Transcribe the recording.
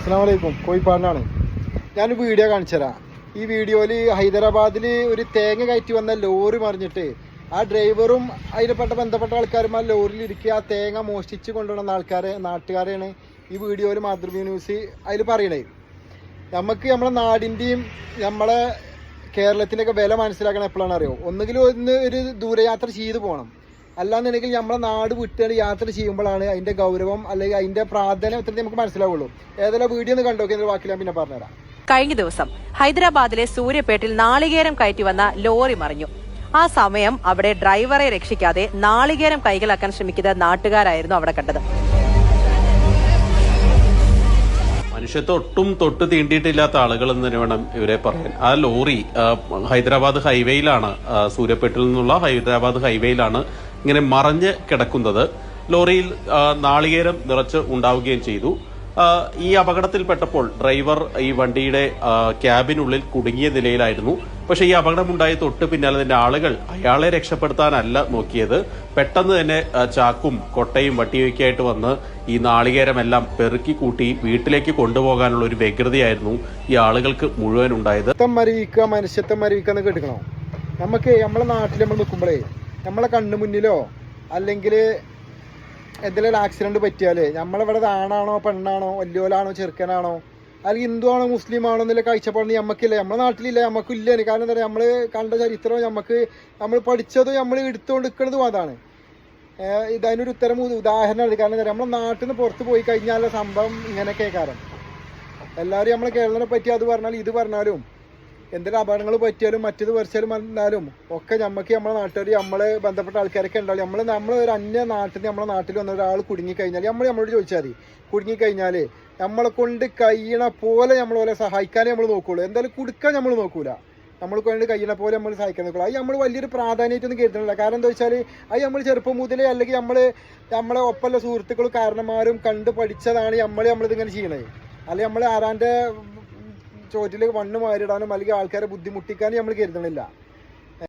അസ്സാം കോഴിപ്പാടിനാണ്. ഞാൻ വീഡിയോ കാണിച്ചു തരാം ഈ വീഡിയോയിൽ ഹൈദരാബാദിൽ ഒരു തേങ്ങ കയറ്റി വന്ന ലോറി മറിഞ്ഞിട്ട് ആ ഡ്രൈവറും അതിനെപ്പെട്ട ബന്ധപ്പെട്ട ആൾക്കാരും ആ ലോറിയിൽ ഇരിക്കുക ആ തേങ്ങ മോഷ്ടിച്ച് കൊണ്ടുവന്ന ആൾക്കാരെ നാട്ടുകാരെയാണ് ഈ വീഡിയോയിൽ മാതൃഭൂമി ന്യൂസ് അതിൽ പറയണേ. നമുക്ക് നമ്മുടെ നാടിന്റെയും നമ്മളെ കേരളത്തിന്റെയൊക്കെ വില മനസ്സിലാക്കണം എപ്പോഴാണ് അറിയോ ഒന്നുകിൽ ഒന്ന് ഒരു ദൂരയാത്ര ചെയ്ത് പോകണം അല്ലാന്നുണ്ടെങ്കിൽ നമ്മളെ നാട് വിട്ട് യാത്ര ചെയ്യുമ്പോഴാണ് അതിന്റെ ഗൗരവം അല്ലെങ്കിൽ അതിന്റെ പ്രാധാന്യം എത്ര നമുക്ക് മനസ്സിലാവുള്ളൂ. ഏതെല്ലാം വീഡിയോ ഒന്ന് കണ്ടോക്കെ എന്നൊരു വാക്കിൽ ഞാൻ പിന്നെ പറഞ്ഞുതരാം. കഴിഞ്ഞ ദിവസം ഹൈദരാബാദിലെ സൂര്യപേട്ടിൽ നാളികേരം കയറ്റി വന്ന ലോറി മറിഞ്ഞു. ആ സമയം അവിടെ ഡ്രൈവറെ രക്ഷിക്കാതെ നാളികേരം കൈകളാക്കാൻ ശ്രമിക്കുന്ന നാട്ടുകാരായിരുന്നു അവിടെ കണ്ടത്. മനുഷ്യത്തെ ഒട്ടും തൊട്ട് തീണ്ടിയിട്ടില്ലാത്ത ആളുകൾ എന്ന് തന്നെ വേണം ഇവരെ പറയാൻ. ആ ലോറി ഹൈദരാബാദ് ഹൈവേയിലാണ് സൂര്യപേട്ടിൽ നിന്നുള്ള ഹൈദരാബാദ് ഹൈവേയിലാണ് ഇങ്ങനെ മറഞ്ഞ് കിടക്കുന്നത്. ലോറിയിൽ നാളികേരം നിറച്ച് ഉണ്ടാവുകയും ചെയ്തു. ഈ അപകടത്തിൽപ്പെട്ടപ്പോൾ ഡ്രൈവർ ഈ വണ്ടിയുടെ ക്യാബിനുള്ളിൽ കുടുങ്ങിയ നിലയിലായിരുന്നു. പക്ഷേ ഈ അപകടമുണ്ടായ തൊട്ട് പിന്നാലെ തന്നെ ആളുകൾ അയാളെ രക്ഷപ്പെടുത്താനല്ല നോക്കിയത്. പെട്ടെന്ന് തന്നെ ചാക്കും കൊട്ടയും വട്ടിയൊക്കെയായിട്ട് വന്ന് ഈ നാളികേരമെല്ലാം പെറുക്കി കൂട്ടി വീട്ടിലേക്ക് കൊണ്ടുപോകാനുള്ള ഒരു വ്യഗ്രതയായിരുന്നു ഈ ആളുകൾക്ക് മുഴുവൻ ഉണ്ടായത് മരവിക്കുക മനുഷ്യത്വം മരവിക്കുക കേട്ടിക്കണോ നമുക്ക് നമ്മളെ നാട്ടിൽ നമ്മൾ നിൽക്കുമ്പോഴേ നമ്മളെ കണ്ണു മുന്നിലോ അല്ലെങ്കിൽ എന്തെങ്കിലും ആക്സിഡന്റ് പറ്റിയാൽ നമ്മളിവിടെ ആണാണോ പെണ്ണാണോ വല്യോലാണോ ചെറുക്കനാണോ അല്ലെങ്കിൽ ഹിന്ദു ആണോ മുസ്ലിം ആണോ എന്നുള്ള കാഴ്ചപ്പാടിന് നമ്മക്കില്ല. നമ്മുടെ നാട്ടിലില്ല നമുക്കില്ല കാരണം എന്താ പറയുക നമ്മൾ കണ്ട ചരിത്രം നമുക്ക് നമ്മൾ പഠിച്ചതും നമ്മൾ എടുത്തുകൊണ്ട് അതാണ്. ഇതതിനൊരു ഉത്തരം ഉദാഹരണമാണ്. കാരണം എന്താ പറയുക നമ്മുടെ നാട്ടിൽ നിന്ന് പുറത്ത് പോയി കഴിഞ്ഞാലുള്ള സംഭവം ഇങ്ങനെയൊക്കെ കാരണം. എല്ലാവരും നമ്മളെ കേരളത്തിനെ പറ്റി അത് പറഞ്ഞാലും ഇത് പറഞ്ഞാലും എന്തെങ്കിലും അപകടങ്ങൾ പറ്റിയാലും മറ്റത് പറിച്ചാലും വന്നാലും ഒക്കെ നമുക്ക് നമ്മളെ നാട്ടുകാർ നമ്മളെ ബന്ധപ്പെട്ട ആൾക്കാരൊക്കെ ഉണ്ടാവും നമ്മൾ നമ്മൾ ഒരു അന്യ നാട്ടിൽ നമ്മളെ നാട്ടിൽ വന്ന ഒരാൾ കുടുങ്ങി കഴിഞ്ഞാൽ നമ്മൾ നമ്മളോട് ചോദിച്ചാൽ മതി. കുടുങ്ങി കഴിഞ്ഞാൽ നമ്മളെ കൊണ്ട് കഴിയണ പോലെ നമ്മൾ പോലെ സഹായിക്കാനേ നമ്മൾ നോക്കുള്ളൂ. എന്തായാലും കൊടുക്കാൻ നമ്മൾ നോക്കൂല. നമ്മൾ കൊണ്ട് കഴിയണ പോലെ നമ്മൾ സഹായിക്കാൻ നോക്കുള്ളൂ. അത് നമ്മൾ വലിയൊരു പ്രാധാന്യമായിട്ടൊന്നും കരുതുന്നില്ല. കാരണം എന്താ വെച്ചാൽ അത് നമ്മൾ ചെറുപ്പം മുതലേ അല്ലെങ്കിൽ നമ്മൾ നമ്മളെ ഒപ്പമുള്ള സുഹൃത്തുക്കളും കാരണന്മാരും കണ്ട് പഠിച്ചതാണ് നമ്മൾ നമ്മളിതിങ്ങനെ ചെയ്യണത്. അല്ലെങ്കിൽ നമ്മൾ ആരാന്റെ ചോറ്റിൽ മണ്ണ് മാറിയിടാനും അല്ലെങ്കിൽ ആൾക്കാരെ ബുദ്ധിമുട്ടിക്കാനും നമ്മൾ കരുതണില്ല.